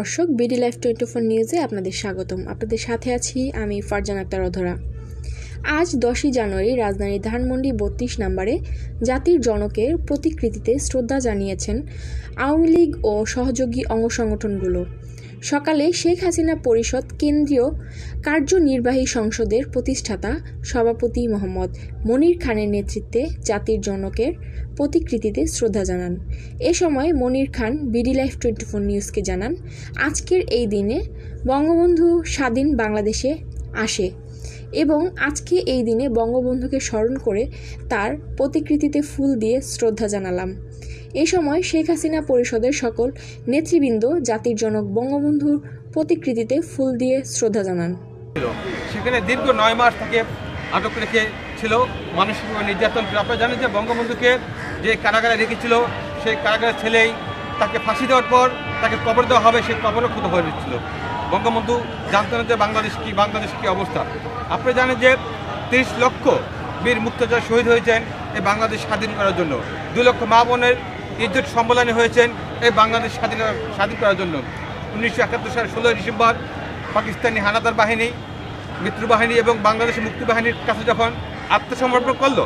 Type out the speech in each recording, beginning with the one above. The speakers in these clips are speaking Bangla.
দর্শক বিডি লাইফ টোয়েন্টি ফোর নিউজে আপনাদের স্বাগতম। আপনাদের সাথে আছি আমি ফারজান আক্তার অধরা। আজ দশই জানুয়ারি রাজধানীর ধানমন্ডি বত্রিশ নম্বরে জাতির জনকের প্রতিকৃতিতে শ্রদ্ধা জানিয়েছেন আওয়ামী লীগ ও সহযোগী অঙ্গ সংগঠনগুলো। সকালে শেখ হাসিনা পরিষদ কেন্দ্রীয় কার্যনির্বাহী সংসদের প্রতিষ্ঠাতা সভাপতি মোহাম্মদ মনির খানের নেতৃত্বে জাতির জনকের প্রতিকৃতিতে শ্রদ্ধা জানান। এ সময় Monir Khan, BD life twenty four নিউজকে জানান, আজকের এই দিনে বঙ্গবন্ধু স্বাধীন বাংলাদেশে আসে। এবং আজকে এই দিনে বঙ্গবন্ধুকে স্মরণ করে তার প্রতিকৃতিতে ফুল দিয়ে শ্রদ্ধা জানালাম। এ সময় শেখ হাসিনা পরিষদের সকল নেতৃবৃন্দ, জাতির জনক বঙ্গবন্ধুর প্রতিকৃতিতে ফুল দিয়ে শ্রদ্ধা জানান। সেখানে দীর্ঘ নয় মাস থেকে আটক রেখে ছিল মানসিকভাবে নির্যাতন আপনারা জানেন যে বঙ্গবন্ধুকে যে কারাগারে রেখেছিল, সেই কারাগারের ছেলেই তাকে ফাঁসি দেওয়ার পর তাকে কবর দেওয়া হবে সেই কবরও ক্ষুত হয়ে বঙ্গবন্ধু জানতেন যে বাংলাদেশ কি বাংলাদেশ কি অবস্থা? আপনি জানেন যে তিরিশ লক্ষ বীর মুক্তযোদ্ধা শহীদ হয়েছেন এই বাংলাদেশ স্বাধীন করার জন্য। দুই লক্ষ মা বোনের ইজ্জত সম্মেলনে হয়েছেন এই বাংলাদেশ স্বাধীন স্বাধীন করার জন্য। উনিশশো একাত্তর সালের ষোলোই ডিসেম্বর পাকিস্তানি হানাদার বাহিনী, মিত্র বাহিনী এবং বাংলাদেশের মুক্তি বাহিনীর কাছে যখন আত্মসমর্পণ করল,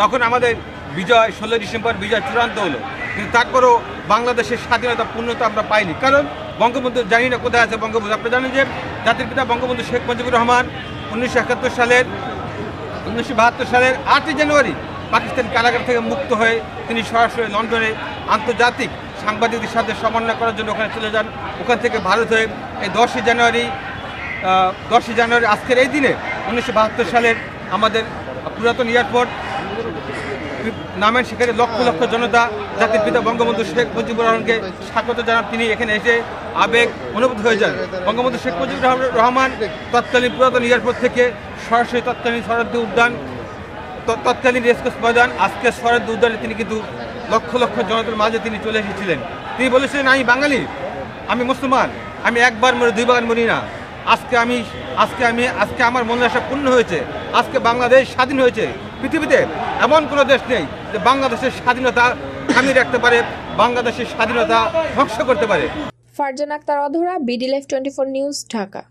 তখন আমাদের বিজয়, ষোলোই ডিসেম্বর বিজয় চূড়ান্ত হলো। কিন্তু তারপরও বাংলাদেশের স্বাধীনতা, পূর্ণতা আমরা পাইনি। কারণ বঙ্গবন্ধু, জানি না কোথায় আছে বঙ্গবন্ধু। আপনি জানেন যে জাতির পিতা বঙ্গবন্ধু শেখ মুজিবুর রহমান উনিশশো একাত্তর সালের, উনিশশো বাহাত্তর সালের আটই জানুয়ারি পাকিস্তান কারাগার থেকে মুক্ত হয়ে তিনি সরাসরি লন্ডনে আন্তর্জাতিক সাংবাদিকদের সাথে সমন্বয় করার জন্য ওখানে চলে যান। ওখান থেকে ভারত হয়ে এই দশই জানুয়ারি দশই জানুয়ারি আজকের এই দিনে উনিশশো বাহাত্তর সালের আমাদের পুরাতন এয়ারপোর্ট, নামেন সেখানে লক্ষ লক্ষ জনতা জাতির পিতা বঙ্গবন্ধু শেখ মুজিবুর রহমানকে স্বাগত জানান। তিনি এখানে এসে আবেগ অনুভূত হয়ে যান। বঙ্গবন্ধু শেখ মুজিবুর রহমান- তৎকালীন পুরাতন এয়ারপোর্ট থেকে সরাসরি তৎকালীন শরদ্দি উদ্যান তৎকালীন রেসকোর্স ময়দান, আজকে শরদ্দি উদ্যানে তিনি কিন্তু লক্ষ লক্ষ জনতার মাঝে তিনি চলে এসেছিলেন। তিনি বলেছিলেন, আমি বাঙালি, আমি মুসলমান, আমি একবার মরে দুইবার মরি না। আজকে আমি আজকে আমি, আজকে আমার মনের আশা পূর্ণ হয়েছে। আজকে বাংলাদেশ স্বাধীন হয়েছে। পৃথিবীতে এমন কোনো দেশ নেই যে বাংলাদেশের স্বাধীনতা থামিয়ে রাখতে পারে, বাংলাদেশের স্বাধীনতা ধ্বংস করতে পারে। Farzan Akter Adhora, BD life twenty four news Dhaka.